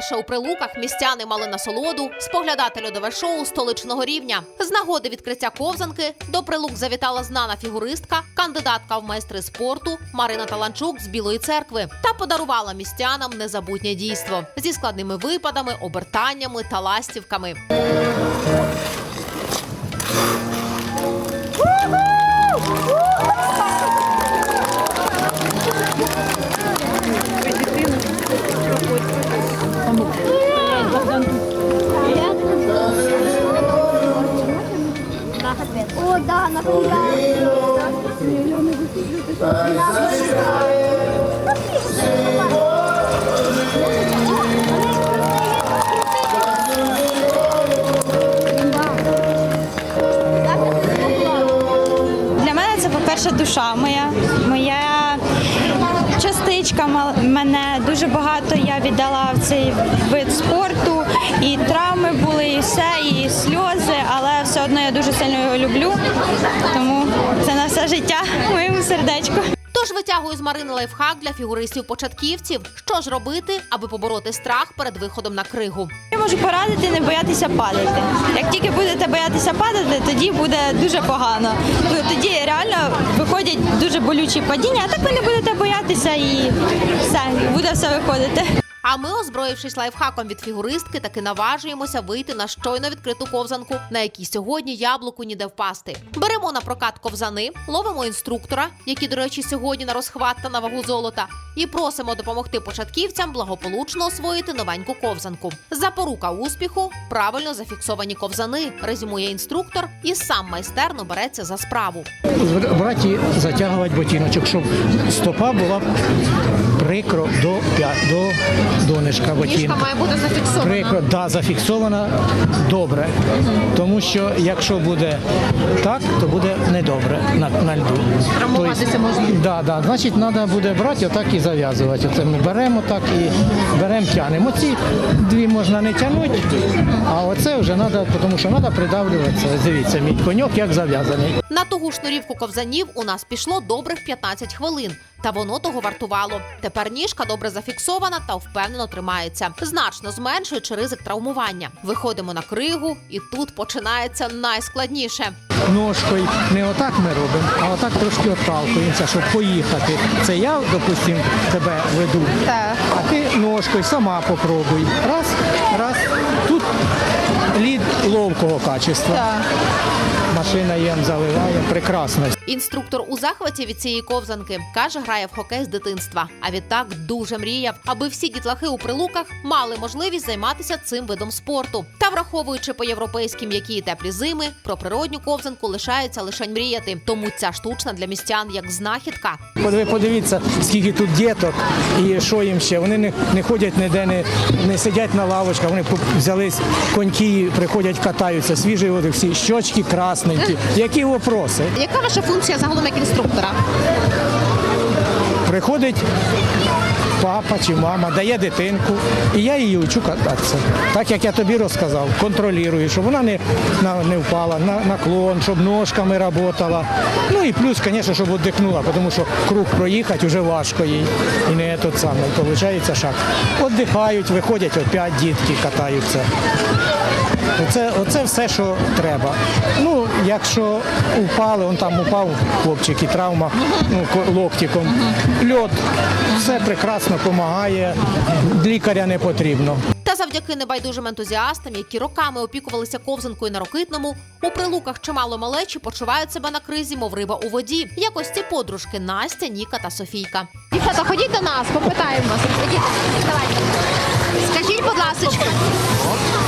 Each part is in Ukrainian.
Вперше у прилуках містяни мали насолоду споглядати льодове шоу столичного рівня. З нагоди відкриття ковзанки до прилук завітала знана фігуристка, кандидатка в майстри спорту Марина Таланчук з Білої церкви та подарувала містянам незабутнє дійство зі складними випадами, обертаннями та ластівками. Дуже багато я віддала в цей вид спорту. І травми були, і все, і сльози, але все одно я дуже сильно його люблю. Тому це на все життя в моєму сердечку. Тож витягую з Марини лайфхак для фігуристів-початківців. Що ж робити, аби побороти страх перед виходом на кригу? Я можу порадити не боятися падати. Як тільки будете боятися падати, тоді буде дуже погано. Ну, тоді реально виходять дуже болючі падіння, а так ви не будете боятися і все, буде все виходити. А ми, озброївшись лайфхаком від фігуристки, таки наважуємося вийти на щойно відкриту ковзанку, на якій сьогодні яблуку ніде впасти. Беремо на прокат ковзани, ловимо інструктора, який, до речі, сьогодні на розхват та на вагу золота, і просимо допомогти початківцям благополучно освоїти новеньку ковзанку. Запорука успіху правильно зафіксовані ковзани, резюмує інструктор, і сам майстерно береться за справу. брати затягувати ботиночок, щоб стопа була прикро до, до донишка ботинка. має бути зафіксована. Прикро, да, зафіксована добре. Тому що якщо буде так, то буде недобре на, на льду. Трамуватися можна. Да, да. Значить, треба буде брати отак і зав'язувати. Оце ми беремо так і беремо, тягнемо. Ці дві можна не тягнути, а оце вже треба, тому що треба придавлюватися. Дивіться, мій коньок як зав'язаний. На тугу шнурівку ковзанів у нас пішло добрих 15 хвилин. Та воно того вартувало. Тепер ніжка добре зафіксована та впевнено тримається, значно зменшуючи ризик травмування. Виходимо на кригу, і тут починається найскладніше. ножкою. Не отак ми робимо, а отак трошки отталкуємося, щоб поїхати. Це я, допустимо, тебе веду. Так. А ти ножкою сама попробуй. Раз, раз. Тут лід ловкого качества. Машина їм заливає. Прекрасно. Інструктор у захваті від цієї ковзанки каже, грає в хокей з дитинства. А відтак дуже мріяв, аби всі дітлахи у прилуках мали можливість займатися цим видом спорту. Та враховуючи по європейськи м'які і теплі зими, про природню ковзанку лишається лише мріяти. Тому ця штучна для містян як знахідка. Подивіться, скільки тут діток і що їм ще. Вони не, не ходять ніде, не, не сидять на лавочках, вони взялись коньки, приходять, катаються, свіжі води, всі щочки красненькі. Які вопроси? Яка ваша функція загалом як інструктора? Приходить папа чи мама, дає дитинку, і я її учу кататися. Так як я тобі розказав, контролюю, щоб вона не, не впала, на наклон, щоб ножками працювала. Ну і плюс, звісно, щоб віддихнула, тому що круг проїхати вже важко їй. І не тот самий, виходить шаг. Віддихають, виходять опять дітки катаються. Оце, оце все, що треба. Ну, якщо упали, он там упав хлопчик і травма ну, ко- локтиком. Льот, все прекрасно допомагає, лікаря не потрібно. Та завдяки небайдужим ентузіастам, які роками опікувалися ковзанкою на рокитному, у прилуках чимало малечі почувають себе на кризі, мов риба у воді. Якось ці подружки Настя, Ніка та Софійка. Дівчата, ходіть до нас, попитаємо вас. Ходіть, давайте. Скажіть, будь ласка,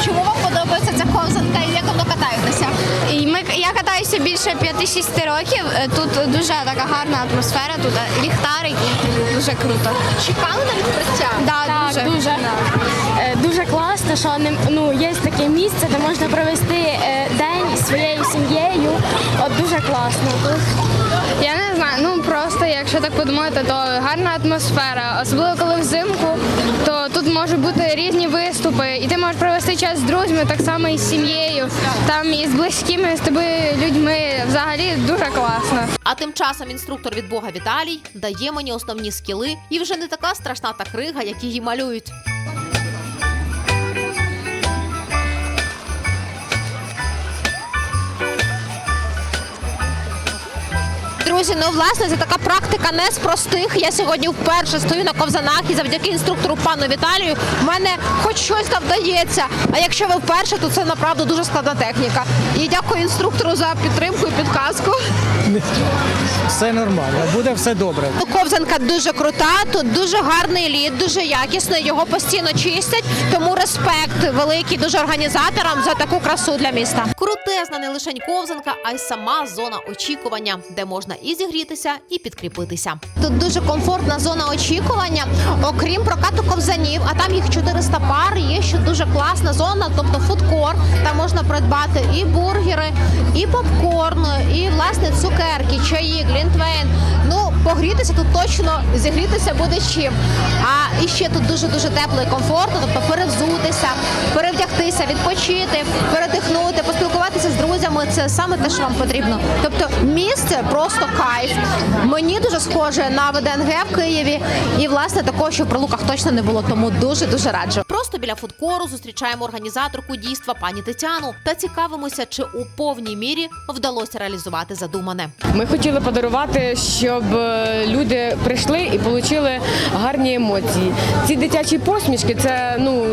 чому вам подобається ця ковзанка і як давно катаєтеся? І ми, я катаюся більше 5-6 років. Е, Тут дуже така гарна атмосфера, тут е, ліхтарик, і дуже круто. Чекали на відкриття? Да, Так, дуже. дуже. Е, Дуже класно, що ну, є таке місце, де можна провести день своєю сім'єю. От дуже класно. Тут Я якщо так подумати, то гарна атмосфера, особливо коли взимку, то тут можуть бути різні виступи, і ти можеш провести час з друзями, так само і з сім'єю, там і з близькими з тобою людьми. Взагалі дуже класно. А тим часом інструктор від Бога Віталій дає мені основні скіли, і вже не така страшна та крига, як її малюють. Друзі, ну власне це така практика не з простих. Я сьогодні вперше стою на ковзанах і завдяки інструктору пану Віталію в мене хоч щось там вдається. А якщо ви вперше, то це направду дуже складна техніка. І дякую інструктору за підтримку і підказку. Все нормально, буде все добре. Ковзанка дуже крута, тут дуже гарний лід, дуже якісний. Його постійно чистять. Тому респект великий дуже організаторам за таку красу для міста. Крутезна не лише ковзанка, а й сама зона очікування, де можна і зігрітися, і підкріпитися. Тут дуже комфортна зона очікування. Окрім прокату ковзанів, а там їх 400 пар. Є ще дуже класна зона, тобто фудкор. Там можна придбати і бургери, і попкорн, і власне цукерки, чаї, глінтвейн. Ну, погрітися тут точно зігрітися буде чим. А і ще тут дуже дуже тепло і комфортно, тобто перевзутися, перевдягтися, відпочити, передихнути, поспілкуватися з друзями. Це саме те, що вам потрібно. Тобто місце просто кайф. Мені дуже схоже на ВДНГ в Києві, і власне такого, що в прилуках точно не було, тому дуже дуже раджу. Просто біля фудкору зустрічаємо організаторку дійства пані Тетяну та цікавимося, чи у повній мірі вдалося реалізувати задумане. Ми хотіли подарувати, щоб е, люди прийшли і отримали гарні емоції. Ці дитячі посмішки це ну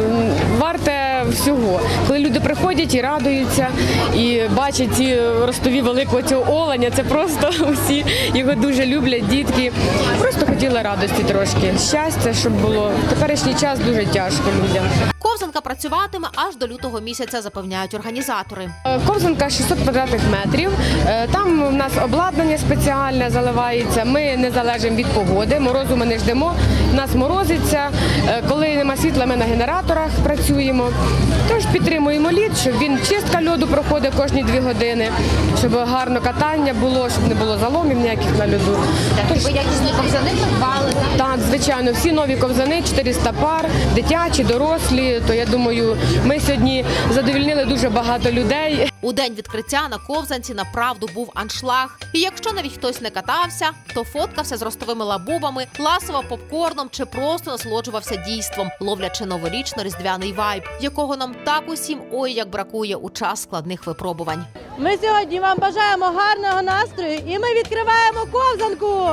варте всього. Коли люди приходять і радуються, і бачать ці ростові великого цього оленя, це просто усі його дуже люблять, дітки. Просто хотіли радості трошки. Щастя, щоб було в теперішній час дуже тяжко людям. Ковзанка працюватиме аж до лютого місяця, запевняють організатори. Е, Ковзанка 600 квадратних метрів. Е, Там у нас обладнання спеціальне заливається. Ми не залежимо від погоди. Морозу ми не ждемо. Нас морозиться. Е, Коли нема світла, ми на генераторах працюємо. Тож підтримуємо лід, щоб він чистка льоду проходить кожні дві години, щоб гарно катання було, щоб не було заломів ніяких на льоду. Тож, Ви якісні ковзани придбали. так, звичайно, всі нові ковзани, 400 пар, дитячі, дорослі. То я думаю, ми сьогодні задовільнили дуже багато людей. У день відкриття на ковзанці направду був аншлаг. І якщо навіть хтось не катався, то фоткався з ростовими лабубами, ласував попкорном чи просто насолоджувався дійством, ловлячи новорічно-різдвяний вайб, якого нам так усім ой як бракує у час складних випробувань. Ми сьогодні вам бажаємо гарного настрою і ми відкриваємо ковзанку.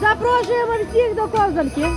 Запрошуємо всіх до ковзанки.